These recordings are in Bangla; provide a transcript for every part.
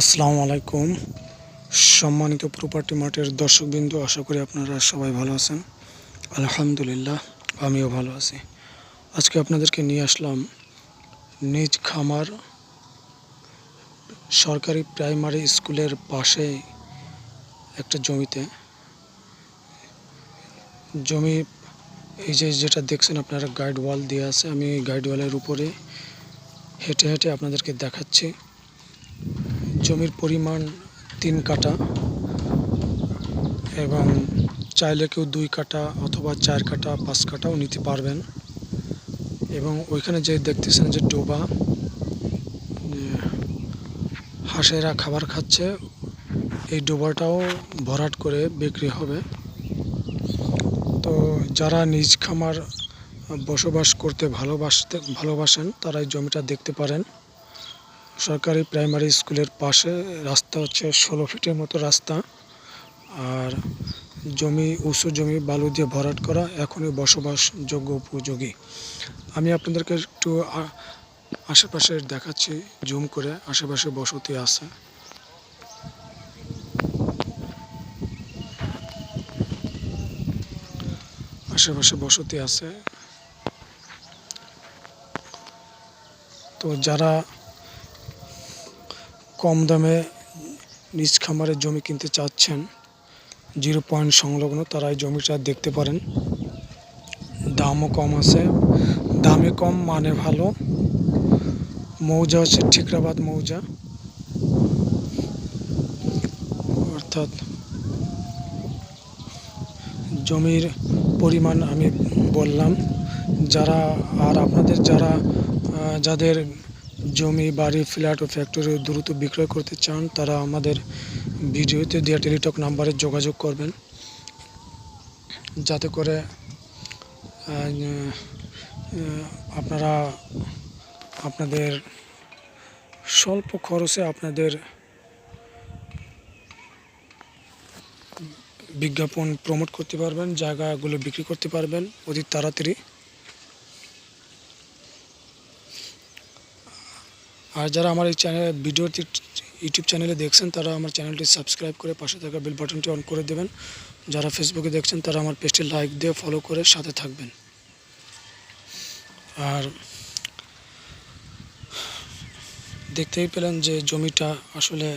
আসসালামু আলাইকুম। সম্মানিত প্রপার্টি মার্টের দর্শকবৃন্দ, আশা করি আপনারা সবাই ভালো আছেন। আলহামদুলিল্লাহ, আমিও ভালো আছি। আজকে আপনাদেরকে নিয়ে আসলাম নিজ খামার সরকারি প্রাইমারি স্কুলের পাশে একটা জমিতে। জমি, এই যে যেটা দেখছেন আপনারা গাইড ওয়াল দিয়ে আছে, আমি গাইড ওয়ালের উপরে হেঁটে হেঁটে আপনাদেরকে দেখাচ্ছি। জমির পরিমাণ তিন কাঠা এবং চাইলে কেউ দুই কাঠা অথবা চার কাঠা, পাঁচ কাঠাও নিতে পারবেন। এবং ওইখানে যে দেখতেছেন যে ডোবা হাঁসেরা খাবার খাচ্ছে, এই ডোবাটাও ভরাট করে বিক্রি হবে। তো যারা নিজ খামার বসবাস করতে ভালোবাসতে, ভালোবাসেন, তারা এই জমিটা দেখতে পারেন। সরকারি প্রাইমারি স্কুলের পাশে রাস্তা হচ্ছে ষোলো ফিটের মতো রাস্তা। আর জমি, উঁচু জমি, বালু দিয়ে ভরাট করা এখনই বসবাসযোগ্য উপযোগী। আমি আপনাদেরকে একটু আশেপাশে দেখাচ্ছি, জুম করে আশেপাশে বসতি আছে। আশেপাশে বসতি আছে। তো যারা কম দামে নিজ খামারে জমি কিনতে চাচ্ছেন, জিরো পয়েন্ট সংলগ্ন তারা এই জমিটা দেখতে পারেন। দামও কম আছে দামে কম মানে ভালো। মৌজা হচ্ছে ঠিকরাবাদ মৌজা। অর্থাৎ জমির পরিমাণ আমি বললাম, যারা আর আপনাদের যারা যাদের জমি, বাড়ি, ফ্ল্যাট ও ফ্যাক্টরি দ্রুত বিক্রয় করতে চান, তারা আমাদের ভিডিওতে দেওয়া টেলিটক নাম্বারে যোগাযোগ করবেন। যাতে করে আপনারা আপনাদের স্বল্প খরচে আপনাদের বিজ্ঞাপন প্রমোট করতে পারবেন, জায়গাগুলো বিক্রি করতে পারবেন অতি তাড়াতাড়ি। আর যারা আমার এই চ্যানেল ভিডিওটি ইউটিউব চ্যানেলে দেখছেন, তারা আমার চ্যানেলটি সাবস্ক্রাইব করে পাশে থাকা বেল বাটনটি অন করে দেবেন। যারা ফেসবুকে দেখছেন, তারা আমার পেজটি লাইক দিয়ে ফলো করে সাথে থাকবেন। আর দেখতেই পেলেন যে জমিটা আসলে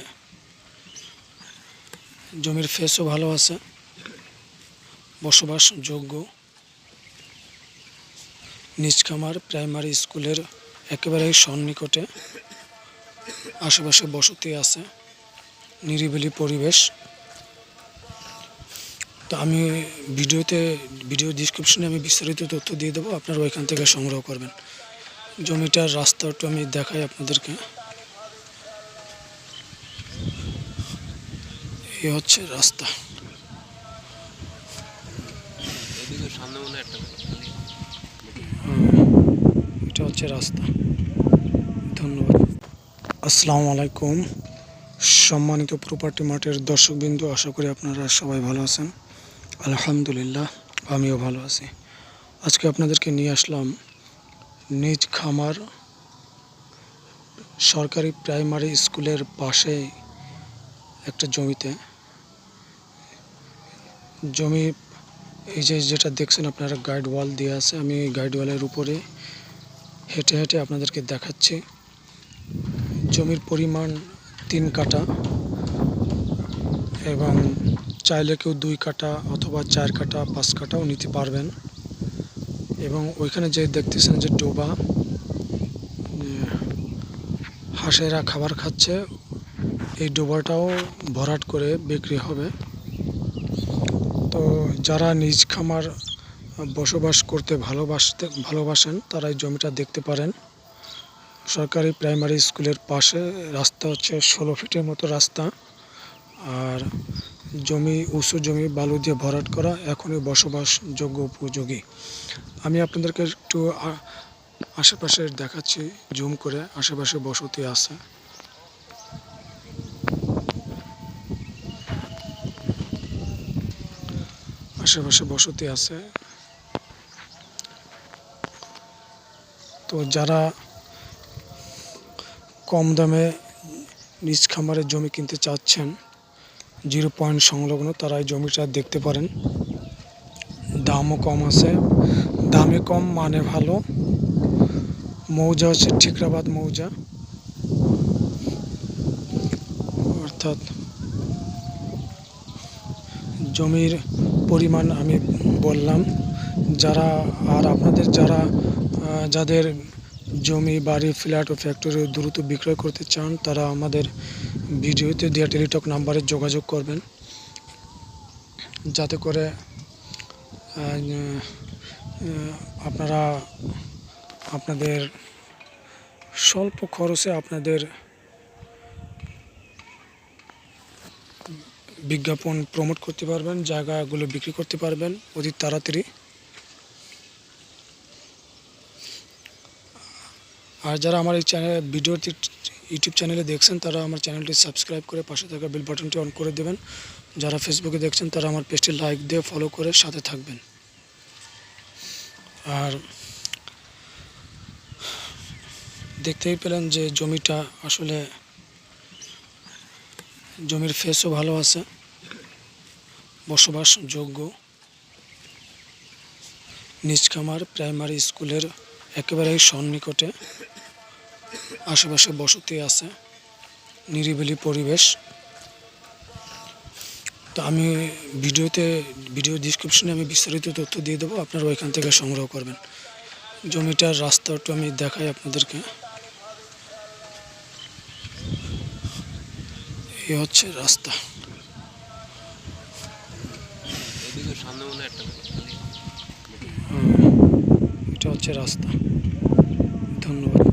জমির ফেসও ভালো আছে, বসবাসযোগ্য। নিজ খামার প্রাইমারি স্কুলের একেবারেই সন্নিকটে আশেপাশে বসতি আছে, নিরিবিলি পরিবেশ। তো আমি ভিডিওতে, ভিডিও ডিসক্রিপশনে আমি বিস্তারিত তথ্য দিয়ে দেবো, আপনারা ওইখান থেকে সংগ্রহ করবেন। জমিটার রাস্তাটা আমি দেখাই আপনাদেরকে। এই হচ্ছে রাস্তা এদিকে সামনে মনে হয় একটা হুম, এটা হচ্ছে রাস্তা। ধন্যবাদ। আসসালামু আলাইকুম। সম্মানিত প্রপার্টি মার্টের দর্শকবিন্দু, আশা করি আপনারা সবাই ভালো আছেন। আলহামদুলিল্লাহ, আমিও ভালো আছি। আজকে আপনাদেরকে নিয়ে আসলাম নিজ খামার সরকারি প্রাইমারি স্কুলের পাশে একটা জমিতে। জমি এই যে যেটা দেখছেন আপনারা গাইড ওয়াল দিয়ে আছে। আমি গাইড ওয়ালের উপরে হেঁটে হেঁটে আপনাদেরকে দেখাচ্ছি। জমির পরিমাণ তিন কাঠা এবং চাইলে কেউ দুই কাঠা অথবা চার কাঠা, পাঁচ কাঠাও নিতে পারবেন। এবং ওইখানে যে দেখতেছেন যে ডোবা হাঁসেরা খাবার খাচ্ছে, এই ডোবাটাও ভরাট করে বিক্রি হবে। তো যারা নিজ খামার বসবাস করতে ভালোবাসতে, ভালোবাসেন তারা এই জমিটা দেখতে পারেন। সরকারি প্রাইমারি স্কুলের পাশে রাস্তা হচ্ছে ষোলো ফিটের মতো রাস্তা। আর জমি, উঁচু জমি, বালু দিয়ে ভরাট করা এখনই বসবাসযোগ্য উপযোগী। আমি আপনাদেরকে একটু আশেপাশে দেখাচ্ছি, জুম করে আশেপাশে বসতি আছে। আশেপাশে বসতি আছে। তো যারা কম দামে নিজ খামারের জমি কিনতে চাচ্ছেন, জিরো পয়েন্ট সংলগ্ন তারা এই জমিটা দেখতে পারেন। দামও কম আছে। দামে কম মানে ভালো। মৌজা হচ্ছে ঠিকরাবাদ মৌজা। অর্থাৎ জমির পরিমাণ আমি বললাম। যারা আর আপনাদের যারা যাদের জমি, বাড়ি, ফ্ল্যাট ও ফ্যাক্টরি দ্রুত বিক্রয় করতে চান, তারা আমাদের ভিডিওতে দেওয়া টেলিটক নাম্বারে যোগাযোগ করবেন। যাতে করে আপনারা আপনাদের স্বল্প খরচে আপনাদের বিজ্ঞাপন প্রমোট করতে পারবেন, জায়গাগুলো বিক্রি করতে পারবেন অতি তাড়াতাড়ি। আর যারা আমার এই চ্যানেল ভিডিওটি ইউটিউব চ্যানেলে দেখছেন, তারা আমার চ্যানেলটি সাবস্ক্রাইব করে পাশে থাকা বেল বাটনটি অন করে দেবেন। যারা ফেসবুকে দেখছেন, তারা আমার পেজটি লাইক দিয়ে ফলো করে সাথে থাকবেন। আর দেখতেই পেলেন যে জমিটা আসলে জমির ফেসও ভালো আছে, বসবাসযোগ্য। নিজ খামার প্রাইমারি স্কুলের একেবারেই সন্নিকটে। আশেপাশে বসতি আছে, নিরিবিলি পরিবেশ। তো আমি ভিডিওতে, ভিডিও ডিসক্রিপশনে আমি বিস্তারিত তথ্য দিয়ে দেবো, আপনারা ওইখান থেকে সংগ্রহ করবেন। জমিটার রাস্তা একটু আমি দেখাই আপনাদেরকে। এই হচ্ছে রাস্তা। সামনে মনে হচ্ছে রাস্তা। ধন্যবাদ।